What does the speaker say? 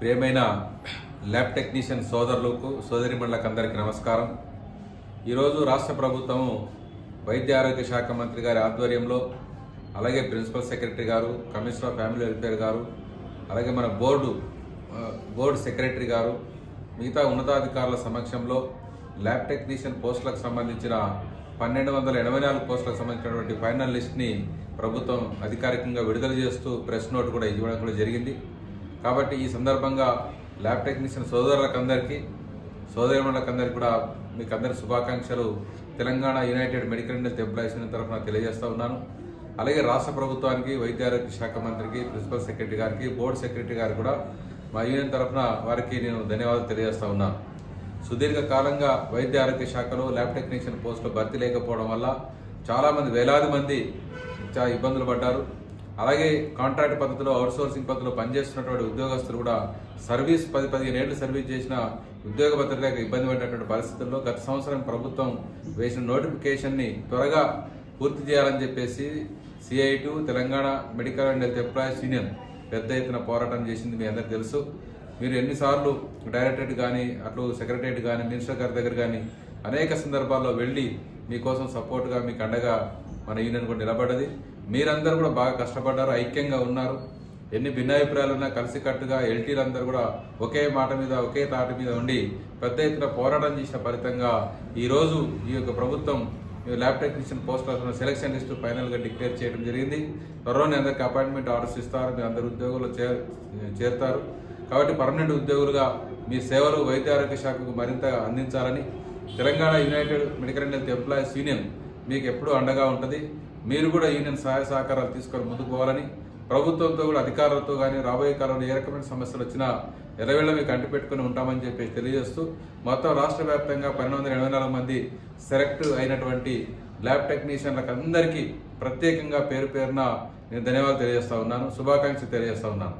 ప్రియమైన lab technician సోదరులకు సోదరిమణులకు అందరికీ నమస్కారం. ఈరోజు రాష్ట్ర ప్రభుత్వము వైద్య ఆరోగ్య శాఖ మంత్రి గారి ఆధ్వర్యంలో అలాగే ప్రిన్సిపల్ సెక్రటరీ గారు కమిషనర్ ఆఫ్ ఫ్యామిలీ వెల్ఫేర్ గారు అలాగే మన బోర్డు బోర్డు సెక్రటరీ గారు మిగతా ఉన్నతాధికారుల సమక్షంలో ల్యాబ్ టెక్నీషియన్ పోస్టులకు సంబంధించిన పన్నెండు వందల ఎనభై నాలుగు పోస్టులకు సంబంధించినటువంటి ఫైనల్ లిస్ట్ని ప్రభుత్వం అధికారికంగా విడుదల చేస్తూ ప్రెస్ నోట్ కూడా ఇవ్వడం కూడా జరిగింది. కాబట్టి ఈ సందర్భంగా ల్యాబ్ టెక్నీషియన్ సోదరులకందరికీ సోదరిమణులకందరికీ కూడా మీకు అందరి శుభాకాంక్షలు. Telangana united medical Indus employees తరఫున తెలియజేస్తూ ఉన్నాను. అలాగే రాష్ట్ర ప్రభుత్వానికి వైద్య ఆరోగ్య శాఖ మంత్రికి ప్రిన్సిపల్ సెక్రటరీ గారికి బోర్డు సెక్రటరీ గారికి కూడా మా యూనియన్ తరఫున వారికి నేను ధన్యవాదాలు తెలియజేస్తా ఉన్నాను సుదీర్ఘ కాలంగా వైద్య ఆరోగ్య శాఖలో ల్యాబ్ టెక్నీషియన్ పోస్టులో భర్తీ లేకపోవడం వల్ల చాలామంది వేలాది మంది చాలా ఇబ్బందులు పడ్డారు. అలాగే కాంట్రాక్ట్ పద్ధతిలో అవుట్సోర్సింగ్ పద్ధతిలో పనిచేస్తున్నటువంటి ఉద్యోగస్తులు కూడా సర్వీస్ పది పదిహేను ఏళ్ళు సర్వీస్ చేసిన ఉద్యోగ భద్రత లేక ఇబ్బంది పడినటువంటి పరిస్థితుల్లో గత సంవత్సరం ప్రభుత్వం వేసిన నోటిఫికేషన్ని త్వరగా పూర్తి చేయాలని చెప్పేసి CITU Telangana medical and health employees union పెద్ద ఎత్తున పోరాటం చేసింది మీ అందరికీ తెలుసు. మీరు ఎన్నిసార్లు డైరెక్టరేట్ కానీ అట్లు సెక్రటరేట్ కానీ మినిస్టర్ గారి దగ్గర కానీ అనేక సందర్భాల్లో వెళ్ళి మీకోసం సపోర్ట్గా మీకు అండగా మన యూనియన్ కూడా నిలబడ్డది. మీరందరూ కూడా బాగా కష్టపడ్డారు ఐక్యంగా ఉన్నారు. ఎన్ని భిన్నాభిప్రాయాలు ఉన్నా కలిసికట్టుగా ఎల్టీలు అందరూ కూడా ఒకే మాట మీద ఒకే తాటి మీద ఉండి పెద్ద ఎత్తున పోరాటం చేసిన ఫలితంగా ఈరోజు ఈ యొక్క ప్రభుత్వం ల్యాబ్ టెక్నీషియన్ పోస్టుల సెలక్షన్ లిస్టు ఫైనల్గా డిక్లేర్ చేయడం జరిగింది. త్వరలోనే అందరికి అపాయింట్మెంట్ ఆర్డర్స్ ఇస్తారు మీ అందరు ఉద్యోగులు చేర్ చేరుతారు. కాబట్టి పర్మనెంట్ ఉద్యోగులుగా మీ సేవలు వైద్య ఆరోగ్య శాఖకు మరింత అందించాలని Telangana united medical and health employees union మీకు ఎప్పుడూ అండగా ఉంటుంది. మీరు కూడా యూనియన్ సహాయ సహకారాలు తీసుకొని ముందుకు పోవాలని ప్రభుత్వంతో కూడా అధికారులతో కానీ రాబోయే కాలంలో ఏ రకమైన సమస్యలు వచ్చినా ఎర్రవేళ మీకు అంటి పెట్టుకుని ఉంటామని చెప్పి తెలియజేస్తూ మొత్తం రాష్ట్ర వ్యాప్తంగా పన్నెండు వందల ఎనభై నాలుగు మంది సెలెక్ట్ అయినటువంటి ల్యాబ్ టెక్నీషియన్లకు అందరికీ ప్రత్యేకంగా పేరు పేరున నేను ధన్యవాదాలు తెలియజేస్తా ఉన్నాను. శుభాకాంక్షలు తెలియజేస్తా ఉన్నాను.